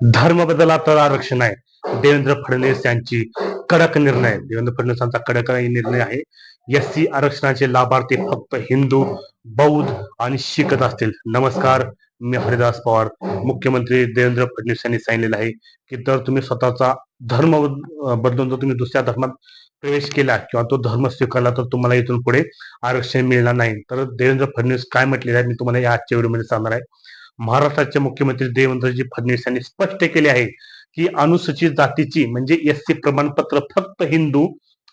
धर्म बदला तर आरक्षण आहे. देवेंद्र फडणवीस यांची कडक निर्णय देवेंद्र फडणवीसांचा कडक निर्णय आहे. एस सी आरक्षणाचे लाभार्थी फक्त हिंदू बौद्ध आणि शिकत असतील. नमस्कार मी हरिदास पवार. मुख्यमंत्री देवेंद्र फडणवीस यांनी सांगितलेलं आहे की जर तुम्ही स्वतःचा धर्म बदलून जर तुम्ही दुसऱ्या धर्मात प्रवेश केला किंवा तो धर्म स्वीकारला तर तुम्हाला इथून पुढे आरक्षण मिळणार नाही. तर देवेंद्र फडणवीस काय म्हटलेलं आहे मी तुम्हाला या आजच्या व्हिडिओमध्ये सांगणार आहे. महाराष्ट्राचे मुख्यमंत्री देवेंद्रजी फडणवीस यांनी स्पष्ट केले आहे की अनुसूचित जातीची म्हणजे एस सी प्रमाणपत्र फक्त हिंदू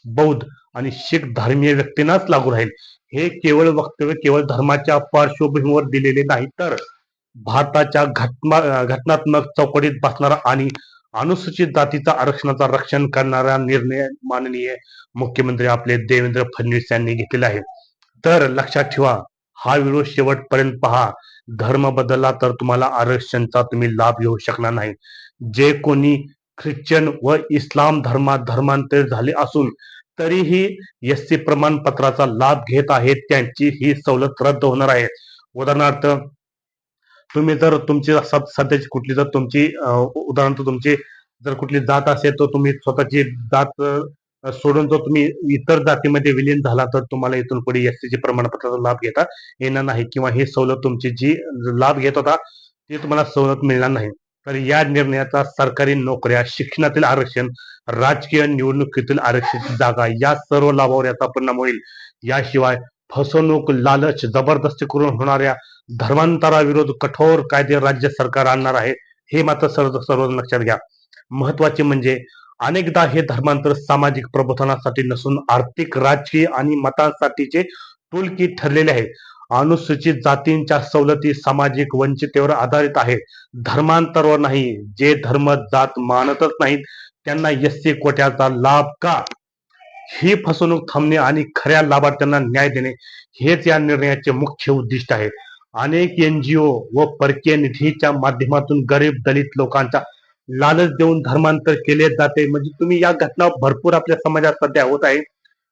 बौद्ध आणि शीख धर्मीय व्यक्तींनाच लागू राहील. हे केवळ वक्तव्य केवळ धर्माच्या पार्श्वभूमीवर दिलेले नाही तर भारताच्या घटना घटनात्मक चौकटीत बसणारा आणि अनुसूचित जातीचा आरक्षणाचा रक्षण करणारा निर्णय माननीय मुख्यमंत्री आपले देवेंद्र फडणवीस यांनी घेतलेला आहे. तर लक्षात ठेवा हा व्हिडिओ शेवटपर्यंत पहा. धर्म बदलला तर तुम्हाला आरक्षणचा तुम्ही लाभ घेऊ शकणार नाही. जे कोणी ख्रिश्चन व इस्लाम धर्मात धर्मांतर झाले असून तरीही एस सी प्रमाणपत्राचा लाभ घेत आहेत त्यांची ही सवलत रद्द होणार आहे. उदाहरणार्थ तुम्ही जर तुमची सध्याची कुठली जर तुमची उदाहरणार्थ तुमची जर कुठली जात असेल तर तुम्ही स्वतःची जात सोडून जर तुम्ही इतर जातीमध्ये विलीन झाला तर तुम्हाला इथून पुढे एससीचे प्रमाणपत्राचा लाभ घेता येणार नाही किंवा ही सवलत तुमची जी लाभ घेत होता ती तुम्हाला सवलत मिळणार नाही. तर या निर्णयाचा सरकारी नोकऱ्या शिक्षणातील आरक्षण राजकीय निवडणुकीतील आरक्षित जागा या सर्व लाभावर याचा परिणाम होईल. याशिवाय फसवणूक लालच जबरदस्ती करून होणाऱ्या धर्मांतराविरोध कठोर कायदे राज्य सरकार आणणार आहे हे मात्र सर्व सर्व लक्षात घ्या. महत्त्वाचे म्हणजे अनेकदा हे धर्मांतर सामाजिक प्रबोधनासाठी नसून आर्थिक राजकीय आणि मतांसाठीचे टोलकी ठरलेले आहे. अनुसूचित जातींच्या सवलती सामाजिक वंचितेवर आधारित आहे. धर्मांतरवर नाही जे धर्म जात मानतच नाहीत त्यांना एस सी कोट्याचा लाभ का? ही फसवणूक थांबणे आणि खऱ्या लाभार्थ्यांना न्याय देणे हेच या निर्णयाचे मुख्य उद्दिष्ट आहे. अनेक एनजीओ व परकीय निधीच्या माध्यमातून गरीब दलित लोकांच्या लालच देऊन धर्मांतर केले जाते. म्हणजे तुम्ही या घटना भरपूर आपल्या समाजात सध्या होत आहे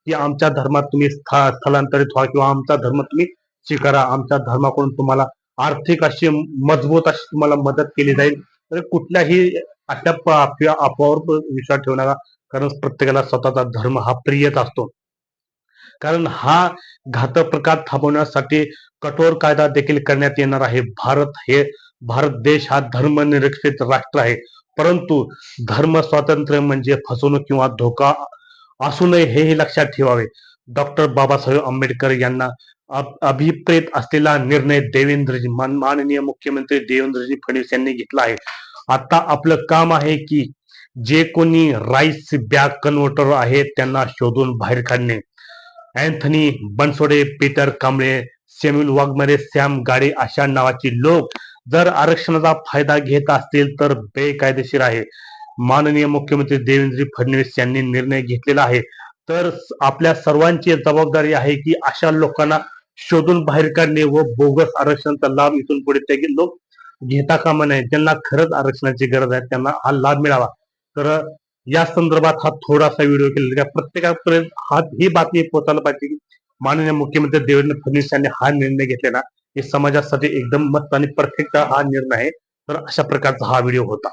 की आमच्या धर्मात तुम्ही स्थलांतरित व्हा किंवा आमचा धर्म तुम्ही स्वीकारा. आमच्या धर्माकडून तुम्हाला आर्थिक अशी मजबूत अशी तुम्हाला मदत केली जाईल. तर कुठल्याही अशा अफवावर विश्वास ठेवू नका कारण प्रत्येकाला स्वतःचा धर्म हा प्रियच असतो. कारण हा घातक प्रकार थांबवण्यासाठी कठोर कायदा देखील करण्यात येणार आहे. भारत हे भारत देश हा धर्मनिरक्षित राष्ट्र आहे. परंतु धर्म स्वातंत्र्य म्हणजे फसवणूक किंवा धोका असू नये हेही लक्षात ठेवावे. डॉक्टर बाबासाहेब आंबेडकर यांना अभिप्रेत असलेला निर्णय देवेंद्रजी माननीय मुख्यमंत्री देवेंद्रजी फडणवीस यांनी घेतला आहे. आता आपलं काम आहे की जे कोणी राईस बॅग कन्व्हर्टर आहेत त्यांना शोधून बाहेर काढणे. Anthony Bansode Peter Kamble Samuel Waghmare Sam Gade अशा नावाची लोक जर आरक्षणाचा फायदा घेत असतील तर बेकायदेशीर आहे. माननीय मुख्यमंत्री देवेंद्र फडणवीस यांनी निर्णय घेतलेला आहे. तर आपल्या सर्वांची जबाबदारी आहे की अशा लोकांना शोधून बाहेर काढणे व बोगस आरक्षणाचा लाभ इथून पुढे ते लोक घेता कामा नये. ज्यांना खरंच आरक्षणाची गरज आहे त्यांना हा लाभ मिळावा. तर या संदर्भात हा थोडासा व्हिडिओ केलेला प्रत्येकापर्यंत हा ही बातमी पोहोचायला पाहिजे की माननीय मुख्यमंत्री देवेंद्र फडणवीस यांनी हा निर्णय घेतलेला हे समाजासाठी एकदम मस्त आणि परफेक्ट हा निर्णय आहे. तर अशा प्रकारचा हा व्हिडिओ होता.